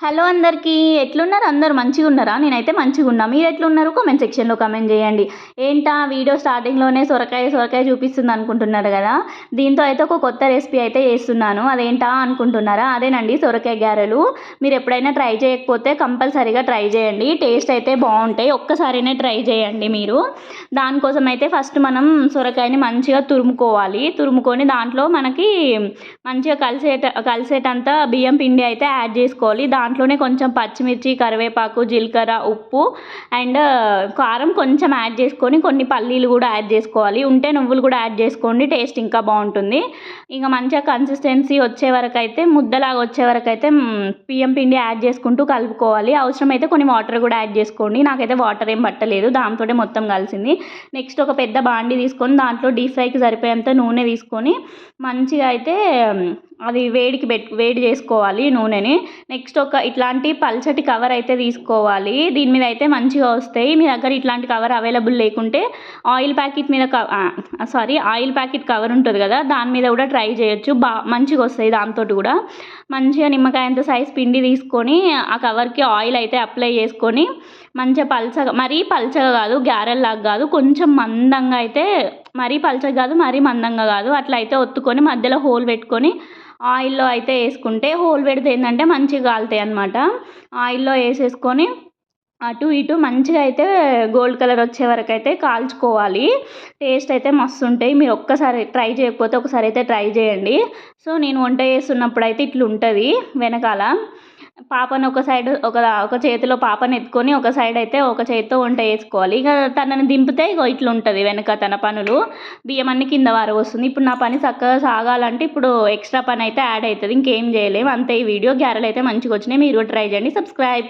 Hello అందరికీ ఎట్లున్నారు? అందరు మంచిగా ఉన్నారా? నేనైతే మంచిగా ఉన్నా. మీరు ఎట్లున్నారు? కామెంట్ సెక్షన్లో కామెంట్ చేయండి. ఏంటా? వీడియో స్టార్టింగ్లోనే సొరకాయ సొరకాయ చూపిస్తుంది అనుకుంటున్నారు కదా? దీంతో అయితే ఒక కొత్త రెసిపీ అయితే చేస్తున్నాను. అదేంటా అనుకుంటున్నారా? అదేనండి సొరకాయ గారెలు. మీరు ఎప్పుడైనా ట్రై చేయకపోతే కంపల్సరీగా ట్రై చేయండి. టేస్ట్ అయితే బాగుంటాయి. ఒక్కసారినే ట్రై చేయండి మీరు. దానికోసం అయితే ఫస్ట్ మనం సొరకాయని మంచిగా తురుముకోవాలి. తురుముకొని దాంట్లో మనకి మంచిగా కలిసేట కలిసేటంత బియ్యం పిండి అయితే యాడ్ చేసుకోవాలి. దాంట్లోనే కొంచెం పచ్చిమిర్చి కరివేపాకు జీలకర్ర ఉప్పు అండ్ కారం కొంచెం యాడ్ చేసుకొని కొన్ని పల్లీలు కూడా యాడ్ చేసుకోవాలి. ఉంటే నువ్వులు కూడా యాడ్ చేసుకోండి టేస్ట్ ఇంకా బాగుంటుంది. ఇంకా మంచిగా కన్సిస్టెన్సీ వచ్చే వరకు అయితే ముద్దలాగా వచ్చే వరకు అయితే బియ్యం పిండి యాడ్ చేసుకుంటూ కలుపుకోవాలి. అవసరమైతే కొన్ని వాటర్ కూడా యాడ్ చేసుకోండి. నాకైతే వాటర్ ఏం పట్టలేదు దాంతో మొత్తం కలిసింది. నెక్స్ట్ ఒక పెద్ద బాండి తీసుకొని దాంట్లో డీప్ ఫ్రైకి సరిపోయేంత నూనె తీసుకొని మంచిగా అయితే అది వేడికి పెట్ వేడి చేసుకోవాలి నూనెని. నెక్స్ట్ ఒక ఇట్లాంటి పల్చటి కవర్ అయితే తీసుకోవాలి. దీని మీద అయితే మంచిగా వస్తాయి. మీ దగ్గర ఇట్లాంటి కవర్ అవైలబుల్ లేకుంటే ఆయిల్ ప్యాకెట్ మీద సారీ ఆయిల్ ప్యాకెట్ కవర్ ఉంటుంది కదా దాని మీద కూడా ట్రై చేయొచ్చు. బా మంచిగా వస్తాయి దాంతో కూడా. మంచిగా నిమ్మకాయంత సైజ్ పిండి తీసుకొని ఆ కవర్కి ఆయిల్ అయితే అప్లై చేసుకొని మంచిగా పల్చగా మరీ పల్చగా కాదు గ్యారెల్లాగా కాదు కొంచెం మందంగా అయితే మరీ పల్చగా కాదు మరీ మందంగా కాదు అట్లా అయితే ఒత్తుకొని మధ్యలో హోల్ పెట్టుకొని ఆయిల్లో అయితే వేసుకుంటే హోల్ పెడితే ఏంటంటే మంచిగా కాలుతాయి అనమాట ఆయిల్లో వేసేసుకొని అటు ఇటు మంచిగా అయితే గోల్డ్ కలర్ వచ్చే వరకు అయితే కాల్చుకోవాలి. టేస్ట్ అయితే మస్తు ఉంటాయి. మీరు ఒక్కసారి ట్రై చేయకపోతే ఒకసారి అయితే ట్రై చేయండి. సో నేను వంట చేస్తున్నప్పుడు అయితే ఇట్లా ఉంటుంది వెనకాల. పాపను ఒక సైడ్ ఒక ఒక చేతిలో పాపను ఎత్తుకొని ఒక సైడ్ అయితే ఒక చేతితో వంట చేసుకోవాలి. ఇక తనని దింపితే ఇగో ఇట్లా ఉంటుంది వెనక తన పనులు. బియ్యం అన్ని కింద వస్తుంది ఇప్పుడు నా పని చక్కగా సాగాలంటే ఇప్పుడు ఎక్స్ట్రా పని అయితే యాడ్ అవుతుంది. ఇంకేం చేయలేము అంతే ఈ వీడియో గ్యారెలు అయితే మంచిగా వచ్చినాయి. మీరు ట్రై చేయండి. సబ్స్క్రైబ్.